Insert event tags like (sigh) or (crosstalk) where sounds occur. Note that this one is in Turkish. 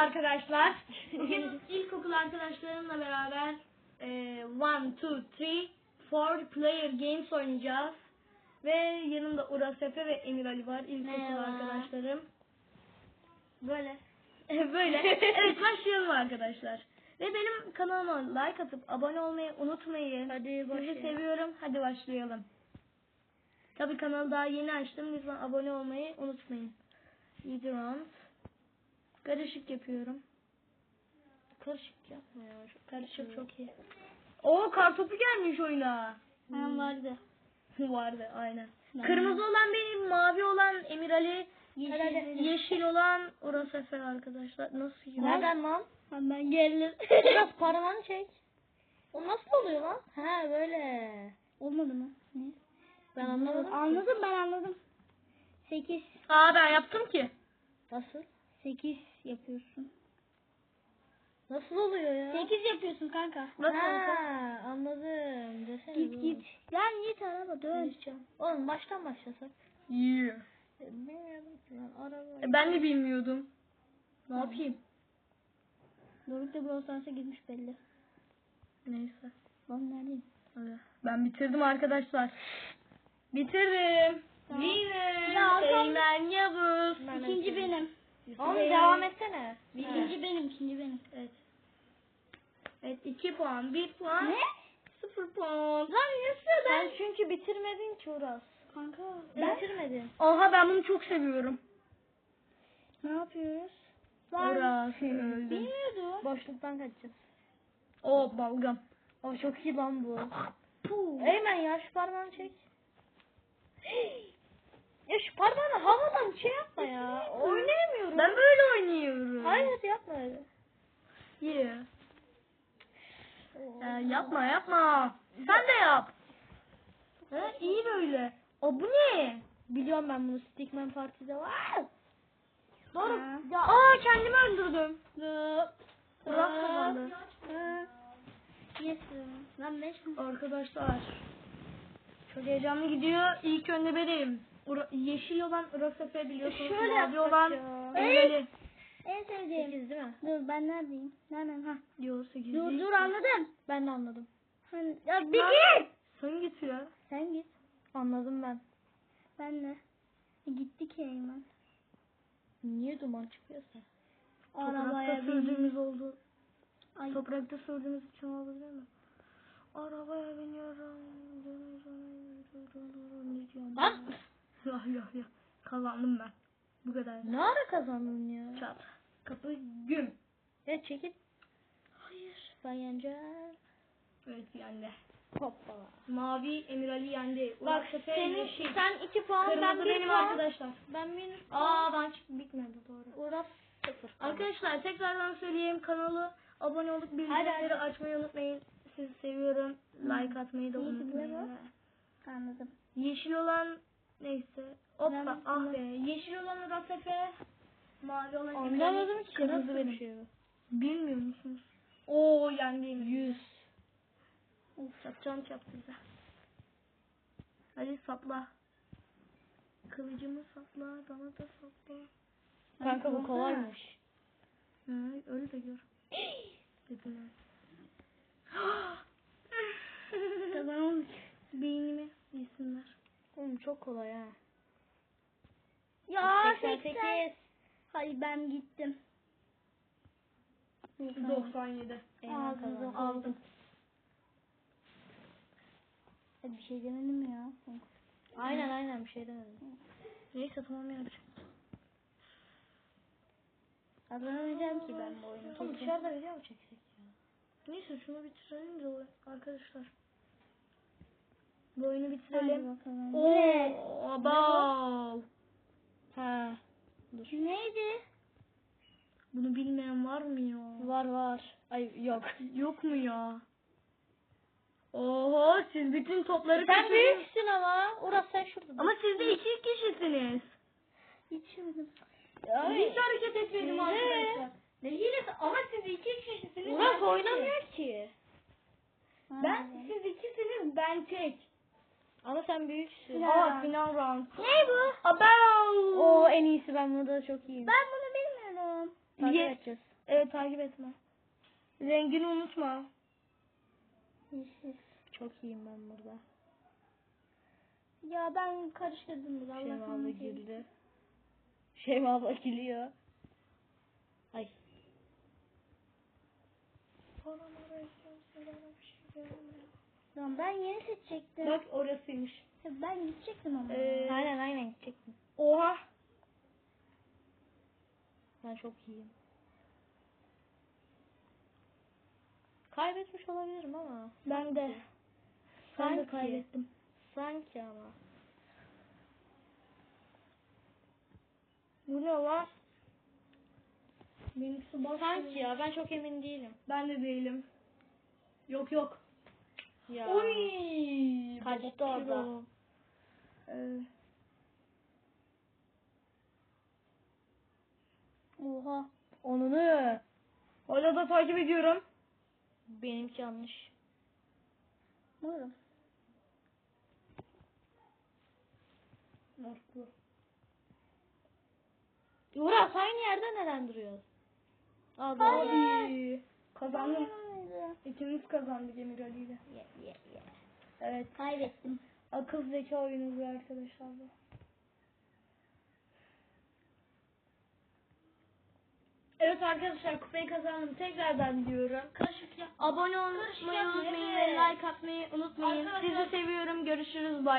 arkadaşlar. (laughs) Bugün ilkokul arkadaşlarımla beraber e, one, two, three, four player games oynayacağız. Ve yanımda Uras Efe ve Emir Ali var. İlkokul Merhaba. arkadaşlarım. Böyle. (laughs) Böyle. Evet başlayalım arkadaşlar. Ve benim kanalıma like atıp abone olmayı unutmayın. Hadi Sizi başlayalım. seviyorum. Hadi başlayalım. Tabii kanalı daha yeni açtım. Lütfen abone olmayı unutmayın. Easy round. Karışık yapıyorum. Karışık yapma ya. Karışık çok iyi. Oo kartopu gelmiş oyuna. Ben vardı. (laughs) Vardı aynen. Ben- Kırmızı olan benim, mavi olan Emir Ali, Yeşil yeşil olan Uras Efe arkadaşlar. Nasıl ya? Nereden lan? Ben geldim. (laughs) Biraz paravanı çek. O nasıl oluyor lan? He böyle. Olmadı mı? Ne? Ben anlamadım. Anladım ben anladım. 8 Aa ben yaptım ki. Nasıl? 8 yapıyorsun. Nasıl oluyor ya? 8 yapıyorsun kanka. Nasıl ha, anladım. Desene Git oğlum. git. Lan git araba dön. Oğlum baştan başlasak. Yeah. Bilmiyorum ki ben araba. E, Ben de bilmiyordum. Ne yapayım? Doruk da Brawl Stars'a gitmiş belli. Neyse. Ben neredeyim? Ben bitirdim arkadaşlar. Bitirdim. Tamam. Winner. Ya, tamam. Eymen Yavuz. Ben İkinci benim. Oğlum devam etsene. İkinci benim, ikinci benim. Evet. Evet 2 puan, 1 puan, Ne? 0 puan. Lan nasıl Sen çünkü bitirmedin ki Uras. Kanka. Bitirmedin. Oha ben bunu çok seviyorum. Ne yapıyoruz? Uras öldüm. Bilmiyordum. Boşluktan kaçacağız. O balgam. O çok iyi lan bu. Puh. Eymen ya şu parmağını çek. Ya şu parmağını havadan şey yapma ya. Oynayamıyorum. Ben böyle oynuyorum. Hayır yapma öyle. Yeah. Ya, yapma yapma. Sen de yap. Ha, iyi böyle. O bu ne? Biliyorum ben bunu Stickman Parti'de var. Doğru. Ha. Ya, aa kendimi öldürdüm. Uras kazandı. Yes. Lan 5 mi? Arkadaşlar. Çok heyecanlı gidiyor. İlk önde benim. Ura- yeşil olan Uras Efe biliyorsunuz. Şöyle Mavi olan. Emre. En sevdiğim. 8 değil mi? Dur ben neredeyim? Nereden? Ha. Diyor 8. Dur dur anladım. Ben de anladım. Hani, ya bir Ben- git. Sen git ya. Sen git. Anladım ben. Ben de. E, Gittik ya Eymen. Niye duman çıkıyorsa? Toprakta Arabaya bin. sürdüğümüz oldu. Ay. Toprakta sürdüğümüz için olabilir mi? Arabaya biniyorum. dönüyorum, Lan! Ya ya ya. Kazandım ben. Bu kadar. Ne ara kazandın ya? Çat. Kapı güm. Ya çekil. Hayır. Ben yeneceğim. Evet yendi. Hoppala. Mavi Emir Ali yendi. Bak senin, yeşil. sen 2 puan ben Kırmızı 1 benim puan. arkadaşlar. Ben 1 Aa ben çık bitmedi doğru. Uras 0. Arkadaşlar tekrardan söyleyeyim kanalı abone olup bildirimleri açmayı unutmayın. Sizi seviyorum. Like atmayı da unutmayın. Anladım. Yeşil olan neyse. Hoppa Ben- ah be. Yeşil olan Rasefe. Mavi olan Emre, Anlamadım ki Kırmızı benim. şey. Bilmiyor musunuz? Oo yendim. 100. Of çapacağım çap bize. Hadi sapla. Kılıcımı sapla. Bana da sapla. Kanka bu kolaymış. Hı, öyle de gör. (gasps) Dedim (gasps) Kazanılmış. Beynimi yesinler. Oğlum çok kolay ha. Ya 88. 80. Hayır ben gittim. 97. Eymen Aldım. Aldım. E, bir şey demedim ya. Aynen aynen bir şey demedim. Neyse tamam yapacağım. Kazanamayacağım ki ben bu oyunu. Oğlum dışarıda video mu çeksek ya? Neyse şunu bitirelim de arkadaşlar. Bu oyunu bitirelim. bakalım. Oo, abav. Ha. Neydi? Bunu bilmeyen var mı ya? Var var. Ay yok. Yok mu ya? Oho siz bütün topları Sen kaçırdınız. büyüksün ama. Uras sen şurada. Ama siz de iki kişisiniz. İçmedim. Hiç hareket etmedim Hile. arkadaşlar. Ne hilesi? Ama siz iki kişisiniz. ben Uras tek. oynamıyor ki. Ben siz ikisiniz ben tek. Ama sen büyüksün. Ya. Aa final round. Ne bu? Abav. Oo en iyisi ben burada çok iyiyim. Ben bunu bilmiyorum. Takip Ye- edeceğiz. Evet takip etme. Rengini unutma. Çok iyiyim ben burada. Ya ben karıştırdım. Allah Şeyma abla güldü. Şeyma abla gülüyor. Ay. Tamam ben yeni seçecektim. Bak orasıymış. Ben gidecektim ama. Ee, Aynen aynen gidecektim. Oha. Ben çok iyiyim. Kaybetmiş olabilirim ama. Ben de. Ben de Sanki. kaybettim. Sanki ama. Bu ne lan? Benimkisi boş. Sanki ya ben çok emin değilim. Ben de değilim. Yok yok. Ya. Oy. Kaçtı orada. Ee, Oha. Onu ne? hala da takip ediyorum. Benimki yanlış. Buyurun. Nasıl? Uras aynı yerde neden duruyoruz? Abi. Abi. Kazandım. İkimiz kazandık Emir Ali ile. Ye, ye, ye. Evet. Kaybettim. Akıl zeka oyunu bu arkadaşlar bu. Evet arkadaşlar kupayı kazandım. Tekrardan diyorum. Karışık. Abone olmayı unutmayın ve like atmayı unutmayın. Sizi seviyorum. Görüşürüz. Bay bay.